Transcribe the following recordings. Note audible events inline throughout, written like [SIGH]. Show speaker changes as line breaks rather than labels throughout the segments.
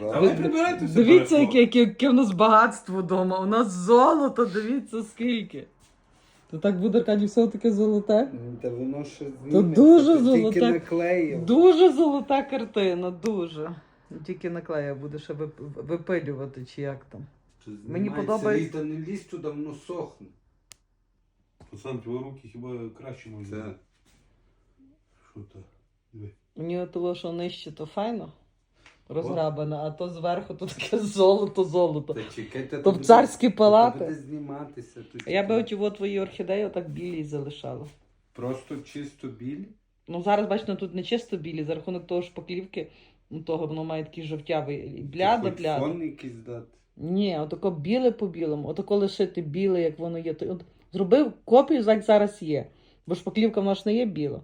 А ви прибирайте все.
Дивіться, яке, яке, яке в нас багатство вдома. У нас золото, дивіться скільки. То так буде Аркадій, все таке золоте?
Та воно ще
То дуже золоте.
Тільки наклеїв.
Дуже золота картина, дуже. Тільки наклея буде ще вип- випилювати, чи як там. Мені подобається.
Та не лізь туди, воно сохне.
Руслан, твої руки хіба краще можуть
Це.
Що то? Диви.
Мені того, що нижче, то файно. Розграбане, а то зверху то таке золото, золото.
Та чекайте,
То в царські палати.
зніматися. то
Я би оті от твої орхідеї отак білі залишала.
Просто чисто білі.
Ну зараз, бачите, тут не чисто білі, за рахунок того шпаклівки, ну того воно має такий жовтявий бляда,
хоч
бляда.
Фон якийсь дати.
Ні, отако біле по білому, отако лишити біле, як воно є. То- От, зробив копію, як зараз є. Бо шпаклівка в нас не є біла.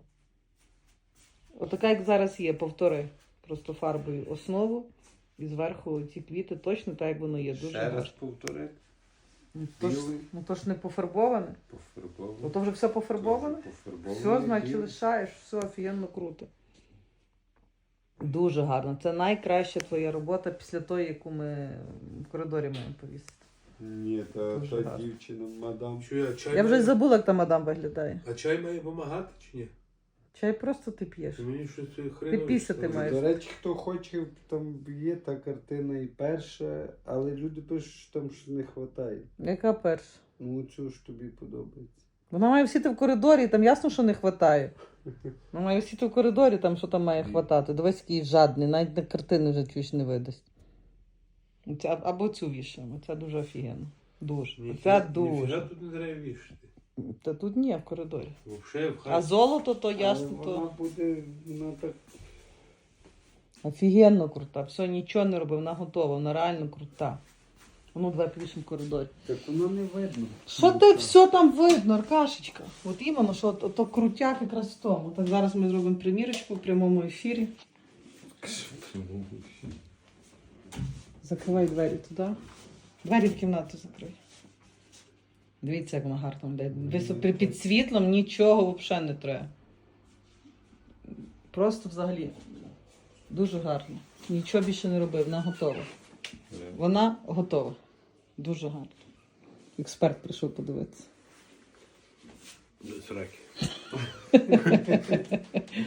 Отака, як зараз є, повтори. Просто фарбою основу і зверху ці квіти точно так, як воно є. Дуже
Ще раз
гарно.
повтори.
Ну, то ж,
білий.
ну то ж не пофарбоване.
Пофарбовано.
Ну то вже все пофарбоване.
Пофарбовано.
Все, значить, лишаєш, все офігенно круто. Дуже гарно. Це найкраща твоя робота після тої, яку ми в коридорі маємо повісити.
Ні, та,
Дуже
та
гарно.
дівчина, мадам.
Що я чай
Я вже
маю-
забула, як та мадам виглядає.
А чай має допомагати чи ні?
Чай просто ти п'єш.
Мені щось це хреново?
пісяти
що?
маєш.
До речі, хто хоче, там є та картина і перша, але люди пишуть, що там що не вистачає.
Яка перша?
Ну, цю ж тобі подобається.
Вона має всіти в коридорі, там ясно, що не вистачає. [LAUGHS] Вона має всіти в коридорі, там що там має хватати. Дивись, який жадний, навіть на картини вже чуєш не видасть. Оця- або цю вішаємо. Це дуже офігенно. Дуже.
Ніфіга-
Це
ніфіга
дуже.
тут не треба вішати.
Та тут ні, в коридорі.
Вовше в
А золото, то ясно,
Але
то.
буде, вона так
Офігенно крута. Все, нічого не робив, вона готова, вона реально крута. Ну, давай повішимо в коридорі.
Так воно не видно.
Що ти все там видно, Аркашечка? От іменно, що то, то крутяк якраз в тому. Так зараз ми зробимо примірочку в прямому ефірі. Закривай двері туди. Двері в кімнату закрий. Дивіться, як вона гарно йде. Під- Під світлом нічого взагалі не треба. Просто взагалі. Дуже гарно. Нічого більше не робив, вона готова. Вона готова. Дуже гарно. Експерт прийшов подивитися. [LAUGHS]